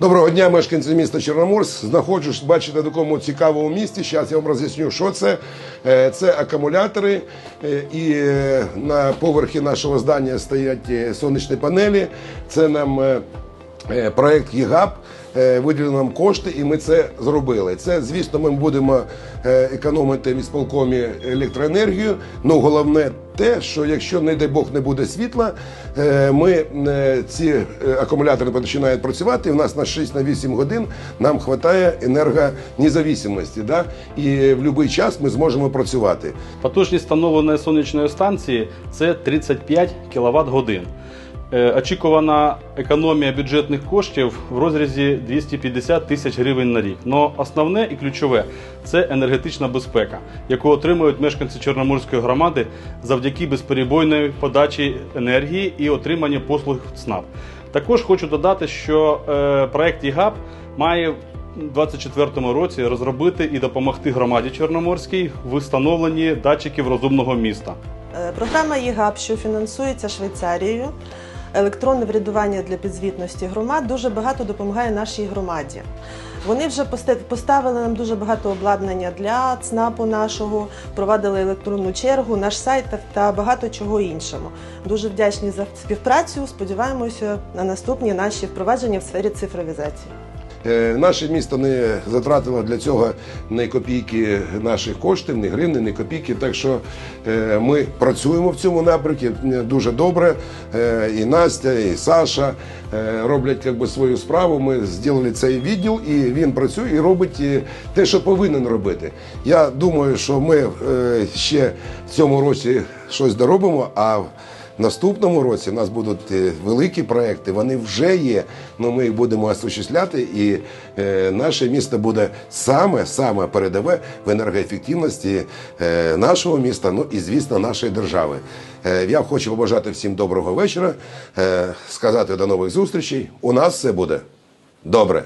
Доброго дня, мешканці міста Чорноморськ. Знаходжусь, бачите, в такому цікавому місті. Зараз я вам роз'ясню, що це. Е, Це акумулятори, е, і е, на поверхі нашого здання стоять сонячні панелі. Це нам проект ЄГАП. Е, Виділили нам кошти, і ми це зробили. Це, звісно, ми будемо е, економити в ісполкомі електроенергію. Ну головне те, що якщо, не дай Бог, не буде світла, е, ми ці акумулятори починають працювати. І в нас на 6-8 годин нам вистачає енергонезависимості. Да? І в будь-який час ми зможемо працювати. Потужність встановленої сонячної станції це 35 кВт годин. Е, Очікувана економія бюджетних коштів в розрізі 250 тисяч гривень на рік. Но основне і ключове це енергетична безпека, яку отримують мешканці Чорноморської громади завдяки безперебойної подачі енергії і отримання послуг ЦНАП. Також хочу додати, що е, проект ЄГАП має у 2024 році розробити і допомогти громаді Чорноморській в встановленні датчиків розумного міста. Е, Програма ЄГАП, що фінансується Швейцарією, електронне врядування для підзвітності громад дуже багато допомагає нашій громаді. Вони вже поставили нам дуже багато обладнання для ЦНАПу нашого, провадили електронну чергу, наш сайт та- багато чого іншого. Дуже вдячні за співпрацю. Сподіваємося на наступні наші впровадження в сфері цифровізації. Е, Наше місто не затратило для цього ні копійки наших коштів, ні гривни, ні копійки. Так що е, ми працюємо в цьому напрямку дуже добре. Е, І Настя, і Саша роблять якби, свою справу. Ми зробили цей відділ, і він працює і робить те, що повинен робити. Я думаю, що ми ще в цьому році щось доробимо. а наступному році у нас будуть е, великі проекти, вони вже є. але ми їх будемо осуществляти, і е, наше місто буде саме саме передове в енергоефективності е, нашого міста, ну і звісно, нашої держави. Е, я хочу побажати всім доброго вечора, е, сказати до нових зустрічей. У нас все буде добре.